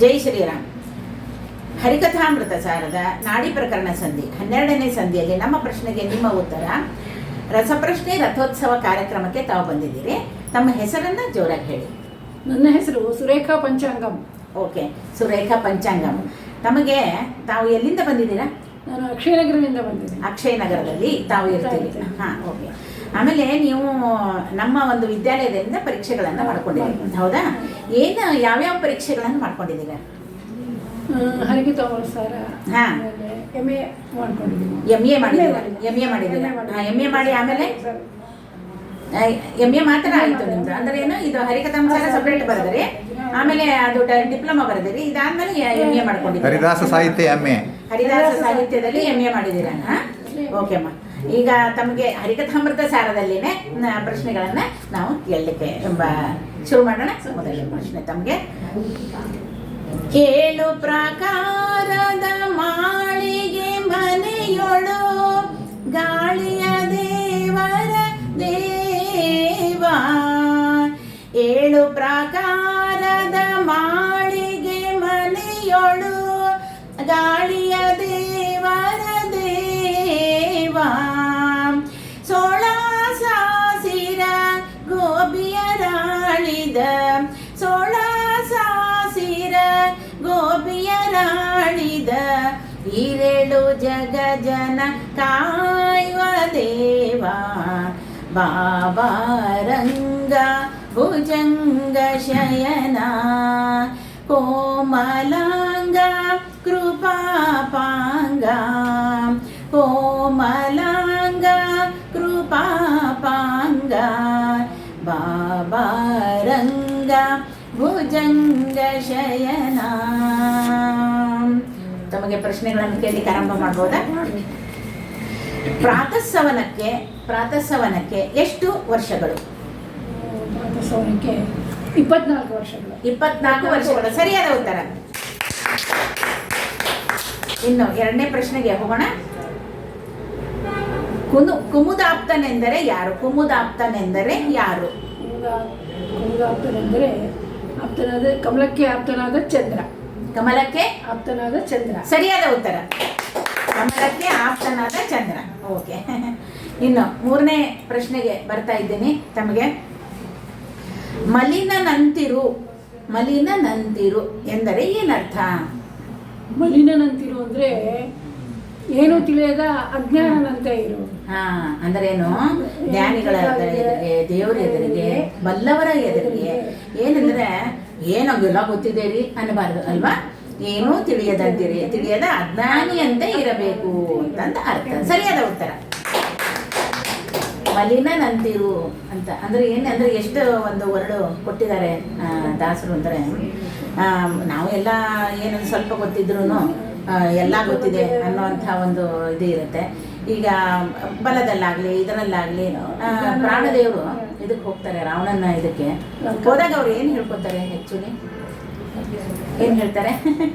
ಜೈ ಶ್ರೀರಾಮ್. ಹರಿಕಥಾಮೃತ ಸಾರದ ನಾಡಿ ಪ್ರಕರಣ ಸಂಧಿ ಹನ್ನೆರಡನೇ ಸಂಧಿಯಲ್ಲಿ ನಮ್ಮ ಪ್ರಶ್ನೆಗೆ ನಿಮ್ಮ ಉತ್ತರ. ರಸಪ್ರಶ್ನೆ ರಥೋತ್ಸವ ಕಾರ್ಯಕ್ರಮಕ್ಕೆ ತಾವು ಬಂದಿದ್ದೀರಿ. ತಮ್ಮ ಹೆಸರನ್ನ ಜೋರಾಗಿ ಹೇಳಿ. ನನ್ನ ಹೆಸರು ಸುರೇಖಾ ಪಂಚಾಂಗಂ. ಓಕೆ ಸುರೇಖಾ ಪಂಚಾಂಗಂ. ತಮಗೆ ತಾವು ಎಲ್ಲಿಂದ ಬಂದಿದ್ದೀರಾ? ನಾನು ಅಕ್ಷಯನಗರದಿಂದ ಬಂದಿದ್ದೀನಿ. ಅಕ್ಷಯ ನಗರದಲ್ಲಿ ತಾವು ಇರ್ತೀರಿ ಹಾಂ ಓಕೆ. ಆಮೇಲೆ ನೀವು ನಮ್ಮ ಒಂದು ವಿದ್ಯಾಲಯದಿಂದ ಪರೀಕ್ಷೆಗಳನ್ನು ಮಾಡ್ಕೊಂಡಿದ್ದೀರಿ. ಹೌದಾ? ಏನು ಯಾವ್ಯಾವ ಪರೀಕ್ಷೆಗಳನ್ನು ಮಾಡ್ಕೊಂಡಿದ್ದೀರಾ ಹರಿಗೆ ಸಾರ ಹಾ. ಎಂ ಎ ಮಾಡ್ಕೊಂಡಿದ್ದೀನಿ ಎಂ ಎ ಮಾಡಿದ್ದೀರಾ ಎಂ ಎ ಮಾಡಿದ್ದೀರಾ ಎಂ ಎ ಮಾಡಿ ಆಮೇಲೆ ಎಂ ಎ ಮಾತ್ರ ಆಯ್ತು ನಿಮ್ದು ಅಂದ್ರೆ ಏನು ಇದು ಹರಿಕಥಾಂಸಾರ ಸಪ್ರೇಟ್ ಬರೆದ್ರಿ ಆಮೇಲೆ ಅದು ಡಿಪ್ಲೊಮಾ ಬರೆದಿರಿ ಇದಾದ್ಮೇಲೆ ಎಂ ಎ ಮಾಡ್ಕೊಂಡಿದ್ದೀರಿ ಹರಿದಾಸ ಸಾಹಿತ್ಯ ಎಂ ಎ ಹರಿದಾಸ ಸಾಹಿತ್ಯದಲ್ಲಿ ಎಂ ಎ ಮಾಡಿದ್ದೀರಾ ಓಕೆ ಅಮ್ಮ ಈಗ ತಮಗೆ ಹರಿಕಥಾಮೃತ ಸಾರದಲ್ಲಿನೇ ಪ್ರಶ್ನೆಗಳನ್ನು ನಾವು ಕೇಳಲಿಕ್ಕೆ ಶುರು ಮಾಡೋಣ. ಮೊದಲನೇ ಪ್ರಶ್ನೆ ತಮಗೆ. ಕೇಳು ಪ್ರಕಾರದ ಮಾಳಿಗೆ ಮನೆಯೊಳು ಗಾಳಿಯ ದೇವರ ದೇವ. ಏಳು ಪ್ರಕಾರದ ಮಾಳಿಗೆ ಮನೆಯೊಳು ಗೋಬಿಯರಾಳಿದ ಸೋಳ ಸಾಸಿರ ಗೋಬಿಯರಾಳಿದ ಈರೇಳು ಜಗ ಜನ ಕಾಯುವ ದೇವ ಬಾಬಾರಂಗ ಭುಜಂಗ ಶಯನ ಕೋಮಲಾಂಗ ಕೃಪಾಪಾಂಗ ತಮಗೆ ಪ್ರಶ್ನೆಗಳನ್ನು ಕೇಳಿ ಆರಂಭ ಮಾಡ್ಬೋದಾ? ಪ್ರಾತಃಸವನಕ್ಕೆ ಪ್ರಾತಃಸವನಕ್ಕೆ ಎಷ್ಟು ವರ್ಷಗಳು? ಪ್ರಾತಸವನಕ್ಕೆ ಇಪ್ಪತ್ನಾಲ್ಕು ವರ್ಷಗಳು. ಇಪ್ಪತ್ನಾಲ್ಕು ವರ್ಷಗಳು. ಸರಿಯಾದ ಉತ್ತರ. ಇನ್ನು ಎರಡನೇ ಪ್ರಶ್ನೆಗೆ ಹೋಗೋಣ. ಕುನು ಕುಮುದಾಪ್ತನೆಂದರೆ ಯಾರು? ಕುಮುದಾಪ್ತನೆಂದರೆ ಯಾರು? ಕುಮುದ ಕುಮುದ ಆಪ್ತನೆಂದರೆ ಆಪ್ತನಾದ ಕಮಲಕ್ಕೆ ಆಪ್ತನಾದ ಚಂದ್ರ. ಕಮಲಕ್ಕೆ ಆಪ್ತನಾದ ಚಂದ್ರ. ಸರಿಯಾದ ಉತ್ತರ. ಕಮಲಕ್ಕೆ ಆಪ್ತನಾದ ಚಂದ್ರ. ಓಕೆ. ಇನ್ನು ಮೂರನೇ ಪ್ರಶ್ನೆಗೆ ಬರ್ತಾ ಇದ್ದೀನಿ ತಮಗೆ. ಮಲಿನ ನಂತಿರು ಮಲಿನ ನಂತಿರು ಎಂದರೆ ಏನರ್ಥ? ಮಲಿನನಂತಿರು ಅಂದ್ರೆ ಏನು ತಿಳಿಯದ ಅಜ್ಞಾನನಂತೆ ಇರು ಹಾ, ಅಂದ್ರೇನು? ಜ್ಞಾನಿಗಳ ಎದುರಿಗೆ, ದೇವರ ಎದುರಿಗೆ, ಬಲ್ಲವರ ಎದುರಿಗೆ ಏನಂದ್ರೆ, ಏನಂಗೆಲ್ಲ ಗೊತ್ತಿದೆ ರೀ ಅನ್ನಬಾರ್ದು, ಅಲ್ವಾ? ಏನೂ ತಿಳಿಯದಂತಿರಿ. ತಿಳಿಯದ ಅಜ್ಞಾನಿಯಂತೆ ಇರಬೇಕು ಅಂತ ಅರ್ಥ. ಸರಿಯಾದ ಉತ್ತರ. ಮಲಿನನಂತಿರು ಅಂತ. ಅಂದ್ರೆ ಏನಂದ್ರೆ ಎಷ್ಟು ಒಂದು ವರ್ಡು ಕೊಟ್ಟಿದ್ದಾರೆ ದಾಸರು ಅಂದ್ರೆ ನಾವು ಎಲ್ಲ ಏನು ಸ್ವಲ್ಪ ಗೊತ್ತಿದ್ರು ಎಲ್ಲ ಗೊತ್ತಿದೆ ಅನ್ನೋಂಥ ಒಂದು ಇದು ಇರುತ್ತೆ. ಈಗ ಬಲದಲ್ಲಾಗಲಿ, ಇದರಲ್ಲಾಗಲಿ ಪ್ರಾಣದೇವರು ಇದಕ್ಕೆ ಹೋಗ್ತಾರೆ ರಾವಣನ ಇದಕ್ಕೆ. ಹೋದಾಗ ಅವ್ರು ಏನು ಹೇಳ್ಕೊತಾರೆ ಆ್ಯಕ್ಚುಲಿ ಏನು ಹೇಳ್ತಾರೆ?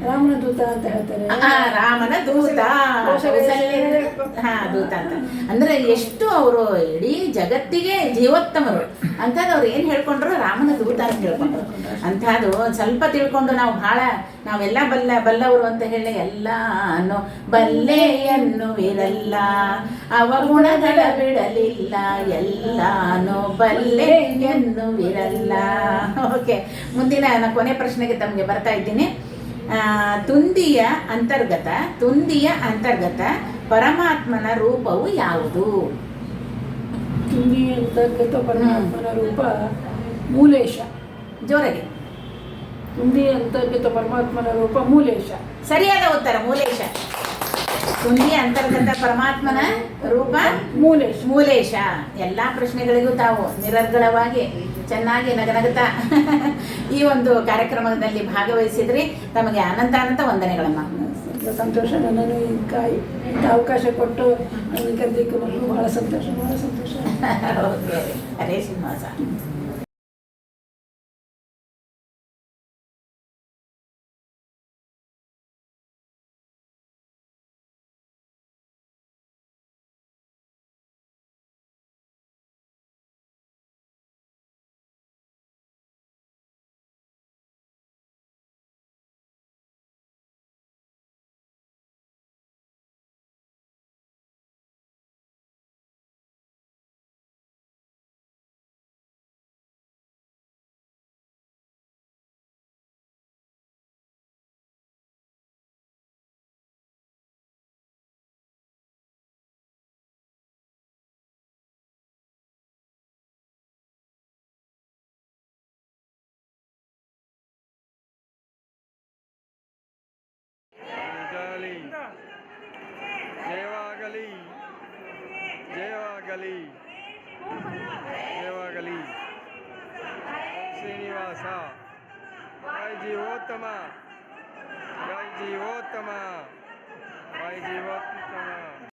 ರಾಮನ ದೂತ ಅಂತ ಹೇಳ್ತಾರೆ. ರಾಮನ ದೂತ. ಹಾ ದೂತ ಅಂತ. ಅಂದ್ರೆ ಎಷ್ಟು ಅವರು ಇಡೀ ಜಗತ್ತಿಗೆ ಜೀವೋತ್ತಮರು. ಅಂಥದ್ದು ಅವ್ರು ಏನ್ ಹೇಳ್ಕೊಂಡ್ರು? ರಾಮನ ದೂತ ಅಂತ ಹೇಳ್ಕೊಂಡ್ರು. ಅಂಥದ್ದು ಸ್ವಲ್ಪ ತಿಳ್ಕೊಂಡು ನಾವು ಬಹಳ ನಾವೆಲ್ಲ ಬಲ್ಲ ಬಲ್ಲವರು ಅಂತ ಹೇಳಿ ಎಲ್ಲ ಅನ್ನೋ ಬಲ್ಲೆ ಅವ ಗುಣಗಳ ಬಿಡಲಿಲ್ಲ. ಎಲ್ಲಾನು ಬಲ್ಲೆ ಎನ್ನುವಿರಲ್ಲ ಓಕೆ ಮುಂದಿನ ಕೊನೆ ಪ್ರಶ್ನೆಗೆ ತಮಗೆ ಬರ್ತಾ ಇದ್ದೀನಿ. ತುಂದಿಯ ಅಂತರ್ಗತ ತುಂದಿಯ ಅಂತರ್ಗತ ಪರಮಾತ್ಮನ ರೂಪವು ಯಾವುದು? ತುಂದಿಯ ಅಂತರ್ಗತ ಪರಮಾತ್ಮನ ರೂಪ ಮೂಲೇಶ. ಜೋರಗೆ. ತುಂಬಿ ಅಂತರ್ಗತ ಪರಮಾತ್ಮನ ರೂಪ ಮೂಲೇಶ. ಸರಿಯಾದ ಉತ್ತರ ಮೂಲೇಶ. ತುಂದಿಯ ಅಂತರ್ಗತ ಪರಮಾತ್ಮನ ರೂಪ ಮೂಲೇಶ. ಮೂಲೇಶ. ಎಲ್ಲ ಪ್ರಶ್ನೆಗಳಿಗೂ ತಾವು ನಿರರ್ಗಳವಾಗಿ ಚೆನ್ನಾಗಿ ನಗನಗುತ್ತಾ ಈ ಒಂದು ಕಾರ್ಯಕ್ರಮದಲ್ಲಿ ಭಾಗವಹಿಸಿದ್ರಿ. ತಮಗೆ ಅನಂತ ಅನಂತ ವಂದನೆಗಳಮ್ಮ ಸಂತೋಷ. ನನ್ನನ್ನು ಇಂಥ ಅವಕಾಶ ಕೊಟ್ಟು ನನಗೆ ಬಹಳ ಸಂತೋಷ ಬಹಳ ಸಂತೋಷ. ಹರೇ ಶ್ರೀನಿವಾಸ गली जेवा गली जेवा गली जेवा गली श्रीनिवास भाई जी वो तमा भाई जी